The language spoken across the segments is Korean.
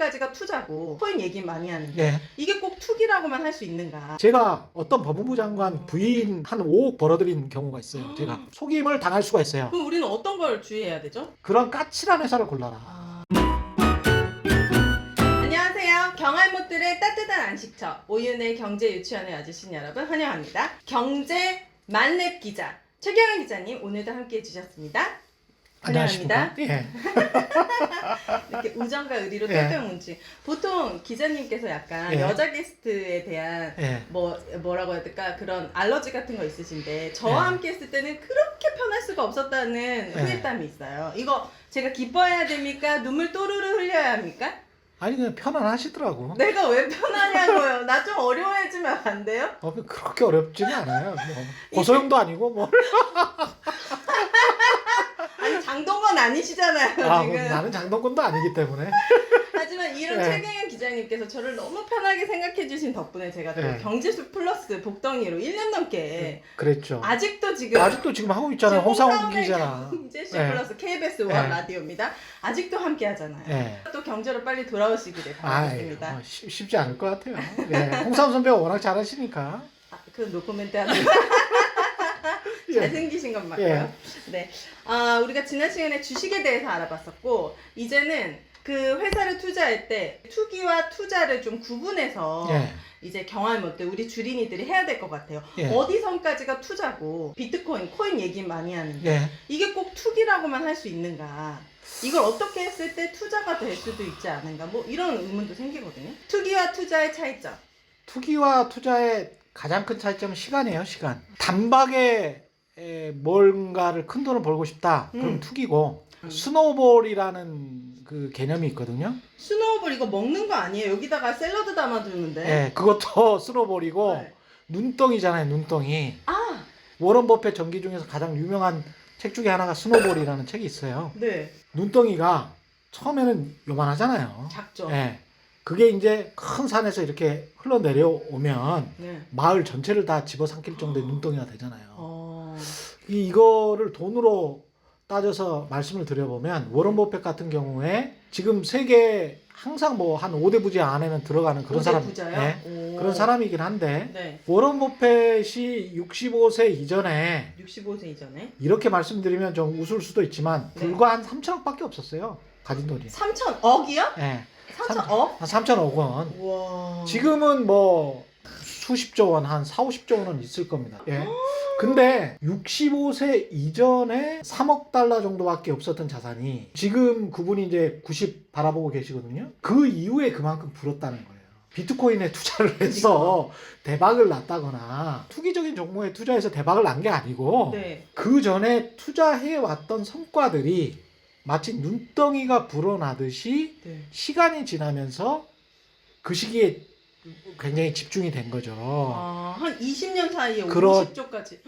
선까지가 투자고 코인 얘기 많이 하는데 예. 이게 꼭 투기라고만 할 수 있는가? 제가 어떤 법무부 장관 부인 한 5억 벌어들인 경우가 있어요. 제가 속임을 당할 수가 있어요. 그럼 우리는 어떤 걸 주의해야 되죠? 그런 까칠한 회사를 골라라. 안녕하세요. 경알못들의 따뜻한 안식처 오윤의 경제 유치원에 와주신 여러분 환영합니다. 경제 만렙 기자 최경영 기자님 오늘도 함께해 주셨습니다. 환영합니다. 예. 이렇게 우정과 의리로 예. 똘똘 뭉치. 보통 기자님께서 약간 예. 여자 게스트에 대한 예. 뭐 뭐라고 해야 될까 그런 알러지 같은 거 있으신데 저와 예. 함께 했을 때는 그렇게 편할 수가 없었다는 예. 후회감이 있어요. 이거 제가 기뻐해야 됩니까? 눈물 또르르 흘려야 합니까? 아니 그냥 편안하시더라고. 내가 왜 편하냐고요? 나 좀 어려워해주면 안 돼요? 어, 그렇게 어렵지는 않아요. 뭐. 고소형도 아니고 뭐. 장동건 아니시잖아요 아, 지금. 뭐 나는 장동건도 아니기 때문에. 하지만 이런 예. 최경영 기자님께서 저를 너무 편하게 생각해 주신 덕분에 제가 또 예. 경제수 플러스 복덩이로 1년 넘게 그랬죠. 아직도 지금 아직도 지금 하고 있잖아요. 홍상훈 기자랑. 경제수 예. 플러스 KBS 원 예. 라디오입니다. 아직도 함께 하잖아요. 예. 또 경제로 빨리 돌아오시기를 아이, 바라겠습니다. 뭐 쉽- 쉽지 않을 것 같아요. 예. 홍상훈 선배가 워낙 잘하시니까. 아, 그 노코멘트 하는. 잘생기신 건 맞고요. 네. 아, 우리가 지난 시간에 주식에 대해서 알아봤었고, 이제는 그 회사를 투자할 때 투기와 투자를 좀 구분해서 예. 이제 경험못들 우리 주린이들이 해야 될 것 같아요. 예. 어디선까지가 투자고 비트코인, 코인 얘기 많이 하는데 예. 이게 꼭 투기라고만 할 수 있는가? 이걸 어떻게 했을 때 투자가 될 수도 있지 않은가? 뭐 이런 의문도 생기거든요. 투기와 투자의 차이점. 투기와 투자의 가장 큰 차이점은 시간이에요, 시간. 단박에 에, 뭔가를 큰 돈을 벌고 싶다. 그럼 음. 투기고 음. 스노우볼이라는 그 개념이 있거든요. 스노우볼 이거 먹는 거 아니에요? 여기다가 샐러드 담아두는데. 예, 그것도 스노우볼이고 네. 눈덩이잖아요, 눈덩이. 아, 워런 버핏 전기 중에서 가장 유명한 책 중에 하나가 스노우볼이라는 책이 있어요. 네. 눈덩이가 처음에는 요만하잖아요. 작죠. 예. 그게 이제 큰 산에서 이렇게 흘러내려오면 네. 마을 전체를 다 집어삼킬 정도의 눈덩이가 되잖아요. 어. 이, 이거를 돈으로 따져서 말씀을 드려보면 워런 버핏 같은 경우에 지금 세계 항상 뭐 한 5대 부지 안에는 들어가는 그런 사람 오. 그런 사람이긴 한데 네. 워런 버핏이 65세 이전에 65세 이전에 이렇게 말씀드리면 좀 웃을 수도 있지만 네. 불과 한 3천억밖에 없었어요. 가진 돈이. 3천억이요? 예. 3천억? 한 3천억 원. 와. 지금은 뭐 수십조 원, 한 4, 50조 원은 있을 겁니다. 예. 근데 65세 이전에 3억 달러 정도밖에 없었던 자산이 지금 그분이 이제 90 바라보고 계시거든요. 그 이후에 그만큼 불었다는 거예요. 비트코인에 투자를 해서 대박을 났다거나 투기적인 종목에 투자해서 대박을 난 게 아니고 네. 그 전에 투자해 왔던 성과들이 마치 눈덩이가 불어나듯이 네. 시간이 지나면서 그 시기에 굉장히 집중이 된 거죠. 아, 한 20년 사이에 그렇- 50조까지.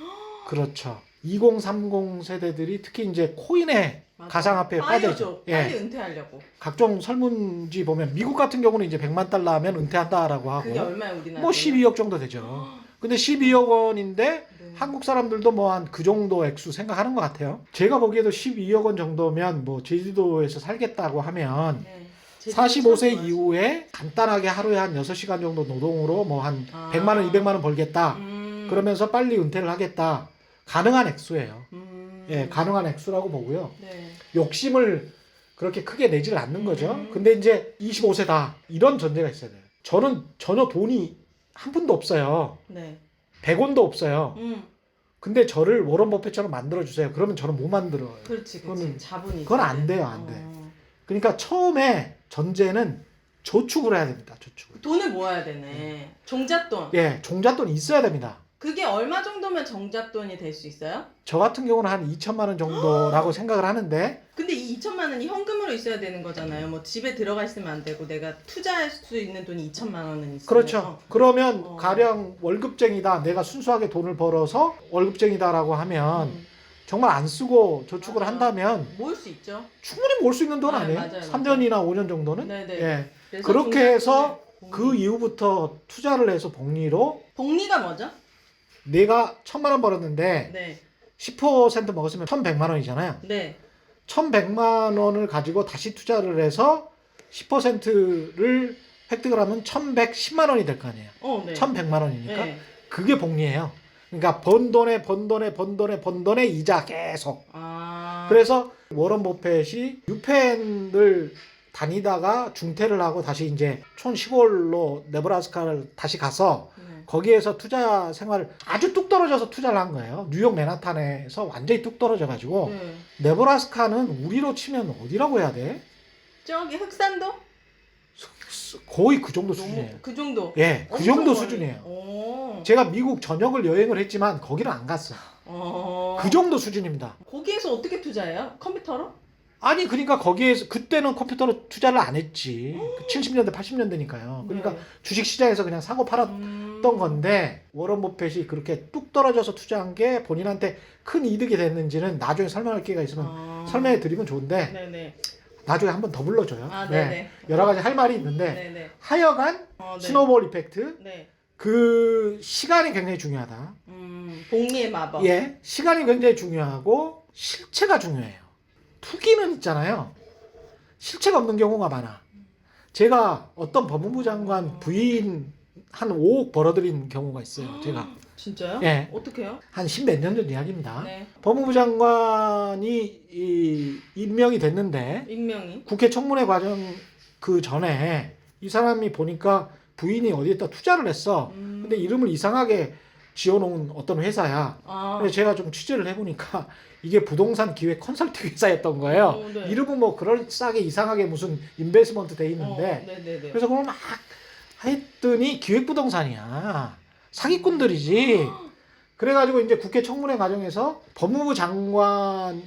그렇죠. 2030 세대들이 특히 이제 코인에 가상화폐에 빠져 있죠. 빨리 예. 은퇴하려고. 각종 설문지 보면 미국 같은 경우는 이제 100만 달러 하면 은퇴한다라고 하고 그게 얼마야 우리나라? 뭐 12억 정도 되죠. 근데 12억 원인데 네. 한국 사람들도 뭐 한 그 정도 액수 생각하는 것 같아요. 제가 보기에도 12억 원 정도면 뭐 제주도에서 살겠다고 하면 네. 45세 제주도 이후에 간단하게 하루에 한 6시간 정도 노동으로 뭐 한 아. 100만 원, 200만 원 벌겠다. 음. 그러면서 빨리 은퇴를 하겠다. 가능한 액수예요. 음. 예, 가능한 액수라고 보고요. 네. 욕심을 그렇게 크게 내지를 않는 거죠. 음. 근데 이제 25세다. 이런 전제가 있어야 돼요. 저는 전혀 돈이 한 푼도 없어요. 네. 100원도 없어요. 음. 근데 저를 워런 버핏처럼 만들어 주세요. 그러면 저는 못 만들어요. 그렇지, 그렇지. 그거는- 자본이. 그건 안 돼. 돼요, 안 돼. 어. 그러니까 처음에 전제는 저축을 해야 됩니다. 저축을. 돈을 모아야 되네. 종잣돈. 예, 종잣돈이 있어야 됩니다. 그게 얼마 정도면 정잣돈이 될 수 있어요? 저 같은 경우는 한 2천만 원 정도라고 생각을 하는데 근데 이 2천만 원이 현금으로 있어야 되는 거잖아요. 뭐 집에 들어가 있으면 안 되고 내가 투자할 수 있는 돈이 2천만 원은 있으면 그렇죠. 그러면 어. 가령 월급쟁이다. 내가 순수하게 돈을 벌어서 월급쟁이다라고 하면 음, 정말 안 쓰고 저축을 맞아. 한다면 모을 수 있죠. 충분히 모을 수 있는 돈 아, 아니에요? 맞아요, 맞아요. 3년이나 5년 정도는? 네네. 예. 그래서 그렇게 해서 복리. 그 이후부터 투자를 해서 복리로 복리가 뭐죠? 내가 천만 원 벌었는데 네. 10% 먹었으면 1,100만 원이잖아요. 네. 1,100만 원을 가지고 다시 투자를 해서 10%를 획득을 하면 1110만 원이 될 거 아니에요. 어, 네. 1100만 원이니까 네. 그게 복리예요. 그러니까 번 돈에 번 돈에 번 돈에 번 돈에 이자 계속. 아. 그래서 워런 버펫이 유펜을 다니다가 중퇴를 하고 다시 이제 촌 시골로 네브라스카를 다시 가서 네. 거기에서 투자 생활을 아주 뚝 떨어져서 투자를 한 거예요. 뉴욕 맨하탄에서 완전히 뚝 떨어져 가지고 네. 네브라스카는 우리로 치면 어디라고 해야 돼? 저기 흑산도? 거의 그 정도 수준이에요. 그 정도. 예, 그 엄청 정도 멀리. 수준이에요. 오. 제가 미국 전역을 여행을 했지만 거기는 안 갔어. 어. 그 정도 수준입니다. 거기에서 어떻게 투자해요? 컴퓨터로? 아니 그러니까 거기에서 그때는 컴퓨터로 투자를 안 했지. 70년대 80년대니까요. 그러니까 네. 주식 시장에서 그냥 사고 팔았던 음. 건데 워런 버핏이 그렇게 뚝 떨어져서 투자한 게 본인한테 큰 이득이 됐는지는 나중에 설명할 기회가 있으면 아. 설명해 드리면 좋은데 네네. 나중에 한 번 더 불러줘요. 아, 네. 여러 가지 할 말이 있는데 네네. 하여간 어, 네. 스노볼 이펙트 네. 그 시간이 굉장히 중요하다. 음, 복리의 마법. 예, 시간이 굉장히 중요하고 실체가 중요해요. 투기는 있잖아요. 실체가 없는 경우가 많아. 제가 어떤 법무부 장관 부인 한 5억 벌어들인 경우가 있어요. 제가 진짜요? 예. 어떻게요? 한 십 몇 년 전 이야기입니다. 네. 법무부 장관이 이 임명이 됐는데 익명이. 국회 청문회 과정 그 전에 이 사람이 보니까 부인이 어디에다 투자를 했어. 음. 근데 이름을 이상하게 지어놓은 어떤 회사야. 아. 그래서 제가 좀 취재를 해보니까 이게 부동산 기획 컨설팅 회사였던 거예요. 어, 네. 이름은 뭐 그럴싸하게 이상하게 무슨 인베스먼트 돼 있는데 어, 네네네. 그래서 그걸 막 했더니 기획부동산이야. 사기꾼들이지. 그래가지고 이제 국회 청문회 과정에서 법무부 장관의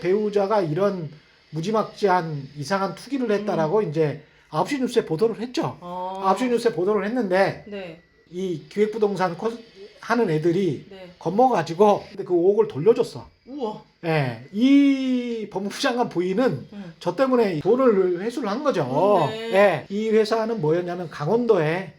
배우자가 이런 무지막지한 이상한 투기를 했다라고 이제 9시 뉴스에 보도를 했죠. 어. 9시 뉴스에 보도를 했는데 네. 이 기획부동산 코- 하는 애들이 네. 겁먹어가지고 근데 그 5억을 돌려줬어. 우와. 예, 이 법무부 장관 부인은 음. 저 때문에 돈을 회수를 한 거죠. 음, 네. 예, 이 회사는 뭐였냐면 강원도에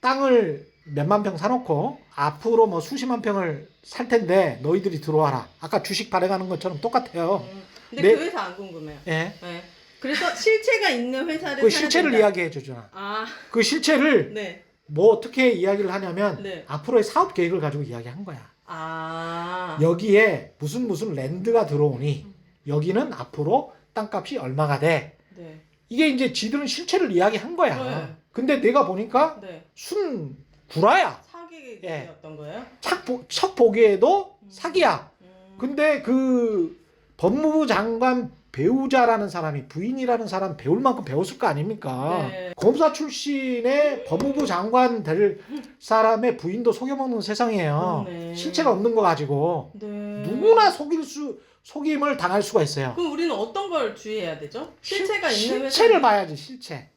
땅을 몇만 평 사놓고 앞으로 뭐 수십만 평을 살 텐데 너희들이 들어와라. 아까 주식 발행하는 것처럼 똑같아요. 음. 근데 네. 그 회사 안 궁금해요. 예, 네. 그래서 실체가 있는 회사를 그 사야 실체를 된다. 이야기해 주잖아. 아, 그 실체를 네. 뭐 어떻게 이야기를 하냐면 네. 앞으로의 사업 계획을 가지고 이야기한 거야. 아. 여기에 무슨 무슨 랜드가 들어오니 여기는 앞으로 땅값이 얼마가 돼. 네. 이게 이제 지들은 실체를 이야기한 거야. 네. 근데 내가 보니까 네. 순 구라야. 사기였던 거예요? 첫, 보, 첫 보기에도 음. 사기야. 음. 근데 그 법무부 장관 배우자라는 사람이 부인이라는 사람 배울 만큼 배웠을 거 아닙니까? 네. 검사 출신의 법무부 장관 될 사람의 부인도 속여먹는 세상이에요. 그러네. 실체가 없는 거 가지고 네. 누구나 속일 수 속임을 당할 수가 있어요. 그럼 우리는 어떤 걸 주의해야 되죠? 실체가 실- 있는 실체를 회사. 봐야지 실체.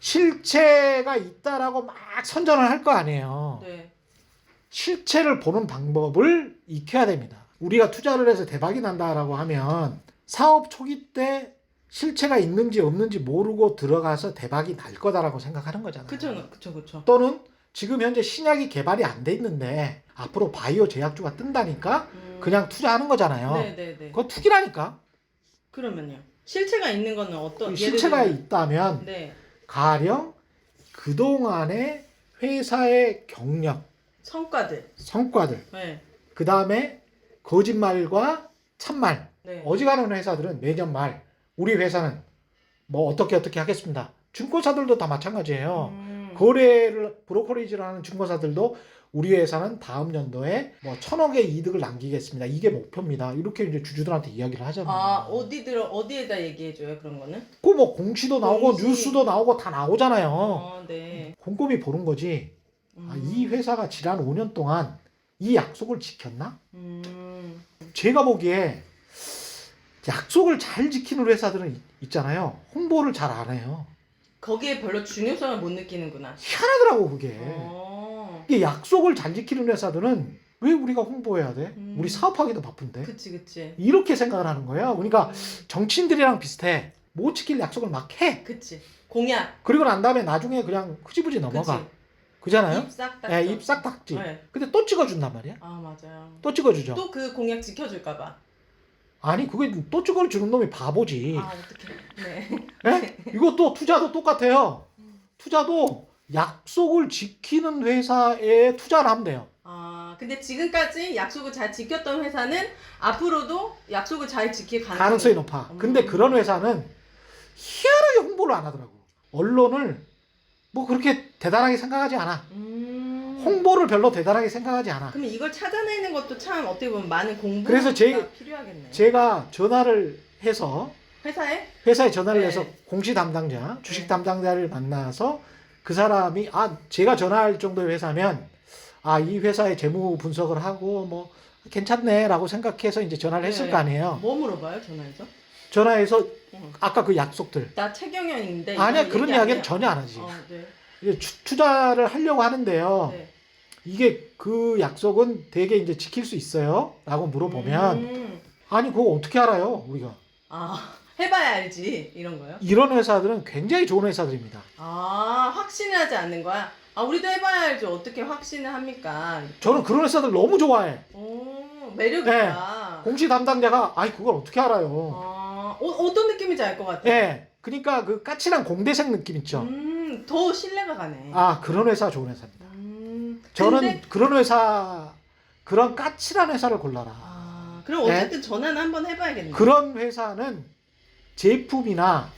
실체가 있다라고 막 선전을 할 거 아니에요. 네. 실체를 보는 방법을 익혀야 됩니다. 우리가 투자를 해서 대박이 난다라고 하면 사업 초기 때 실체가 있는지 없는지 모르고 들어가서 대박이 날 거다라고 생각하는 거잖아요. 그쵸, 그쵸, 그쵸. 또는 지금 현재 신약이 개발이 안 돼 있는데 앞으로 바이오 제약주가 뜬다니까 음. 그냥 투자하는 거잖아요. 네네네. 그거 투기라니까. 그러면요. 실체가 있는 거는 어떤? 실체가 들면- 있다면 네. 가령 그동안의 회사의 경력, 성과들. 성과들, 네. 그 다음에 거짓말과 참말. 네. 어지간한 회사들은 매년 말 우리 회사는 뭐 어떻게 어떻게 하겠습니다. 증권사들도 다 마찬가지예요. 음. 거래를 브로커리지를 하는 증권사들도 우리 회사는 다음 연도에 뭐 천억의 이득을 남기겠습니다. 이게 목표입니다. 이렇게 이제 주주들한테 이야기를 하잖아요. 아 어디 들어 어디에다 얘기해줘요 그런 거는? 그뭐 공시도 나오고 공시. 뉴스도 나오고 다 나오잖아요. 어, 네. 곰곰이 보는 거지. 아, 이 회사가 지난 5년 동안 이 약속을 지켰나? 음. 제가 보기에 약속을 잘 지키는 회사들은 있- 있잖아요. 홍보를 잘 안 해요. 거기에 별로 중요성을 못 느끼는구나. 희한하더라고 그게. 어. 이게 약속을 잘 지키는 회사들은 왜 우리가 홍보해야 돼? 음. 우리 사업하기도 바쁜데. 그치 그치. 이렇게 생각을 하는 거예요. 그러니까 음. 정치인들이랑 비슷해. 못 지킬 약속을 막 해. 그치. 공약. 그리고 난 다음에 나중에 그냥 흐지부지 넘어가. 그잖아요. 입싹 딱. 예, 입싹 닦지. 네. 근데 또 찍어준단 말이야. 아 맞아요. 또 찍어주죠. 또 그 공약 지켜줄까봐. 아니 그게 또 쭈거리 주는 놈이 바보지. 아 어떡해. 네. 예? 이것도 투자도 똑같아요. 투자도 약속을 지키는 회사에 투자를 하면 돼요. 아 근데 지금까지 약속을 잘 지켰던 회사는 앞으로도 약속을 잘 지킬 가능성이, 가능성이 높아. 근데 음. 그런 회사는 희한하게 홍보를 안 하더라고. 언론을 뭐 그렇게 대단하게 생각하지 않아. 음. 홍보를 별로 대단하게 생각하지 않아. 그러면 이걸 찾아내는 것도 참 어떻게 보면 많은 공부가 그래서 제- 필요하겠네요. 제가 전화를 해서 회사에 회사에 전화를 네. 해서 공시 담당자, 주식 네. 담당자를 만나서 그 사람이 아 제가 전화할 정도의 회사면 아 이 회사의 재무 분석을 하고 뭐 괜찮네라고 생각해서 이제 전화를 했을 네. 거 아니에요. 뭐 물어봐요 전화해서? 전화해서 어. 아까 그 약속들 나 최경영인데 아니야 그런 안 이야기는 해요. 전혀 안 하지. 어, 네. 이제 투- 투자를 하려고 하는데요. 네. 이게 그 약속은 되게 이제 지킬 수 있어요?라고 물어보면 음. 아니 그거 어떻게 알아요 우리가 아 해봐야 알지 이런 거요? 이런 회사들은 굉장히 좋은 회사들입니다. 아 확신을 하지 않는 거야? 아 우리도 해봐야 알지 어떻게 확신을 합니까? 저는 그런 회사들 너무 좋아해. 오 매력있다. 공시 담당자가 아이 그걸 어떻게 알아요? 아 어, 어떤 느낌인지 알 것 같아. 예. 그러니까 그 까칠한 공대생 느낌 있죠. 음더 신뢰가 가네. 아 그런 회사 좋은 회사입니다. 음, 저는 근데- 그런 회사 그런 까칠한 회사를 골라라. 아 그럼 네. 어쨌든 전화는 한번 해봐야겠네. 그런 회사는 제품이나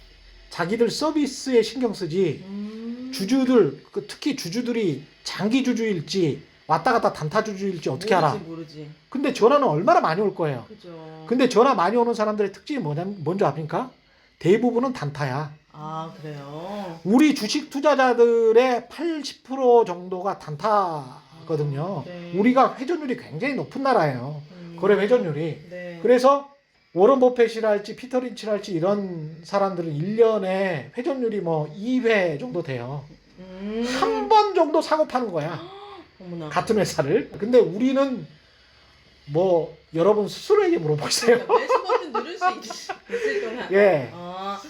자기들 서비스에 신경 쓰지 음. 주주들 그 특히 주주들이 장기 주주일지 왔다 갔다 단타 주주일지 어떻게 모르지, 알아? 모르지. 근데 전화는 얼마나 많이 올 거예요. 그죠. 근데 전화 많이 오는 사람들의 특징이 뭐냐면 뭔지 압니까? 대부분은 단타야. 아 그래요. 우리 주식 투자자들의 80% 정도가 단타거든요. 네. 우리가 회전율이 굉장히 높은 나라예요. 음. 거래 회전율이. 네. 그래서 워런 버핏이랄지 피터 린치랄지 이런 사람들은 1년에 회전율이 뭐 2회 정도 돼요. 음. 한 번 정도 사고 파는 거야. 어머나. 같은 회사를. 근데 우리는 뭐 여러분 스스로에게 물어보세요. 그러니까 매수 버튼 누를 수 있, 있을 동안. 예. 아,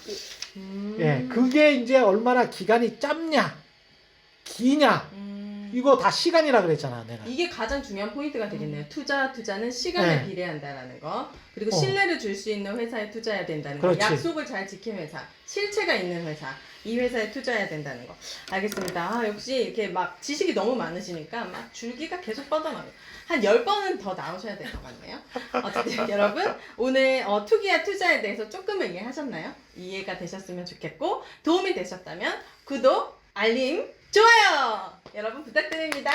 음. 예. 그게 이제 얼마나 기간이 짧냐, 기냐, 음. 이거 다 시간이라 그랬잖아, 내가. 이게 가장 중요한 포인트가 되겠네요. 투자 투자는 시간을 네. 비례한다라는 거. 그리고 어. 신뢰를 줄 수 있는 회사에 투자해야 된다는 거. 그렇지. 약속을 잘 지킨 회사, 실체가 있는 회사. 이 회사에 투자해야 된다는 거. 알겠습니다. 아, 역시 이렇게 막 지식이 너무 많으시니까 막 줄기가 계속 뻗어나요. 한 10번은 더 나오셔야 될 것 같네요. 어쨌든 여러분, 오늘 어, 투기와 투자에 대해서 조금은 이해하셨나요? 이해가 되셨으면 좋겠고, 도움이 되셨다면 구독, 알림, 좋아요! 여러분 부탁드립니다.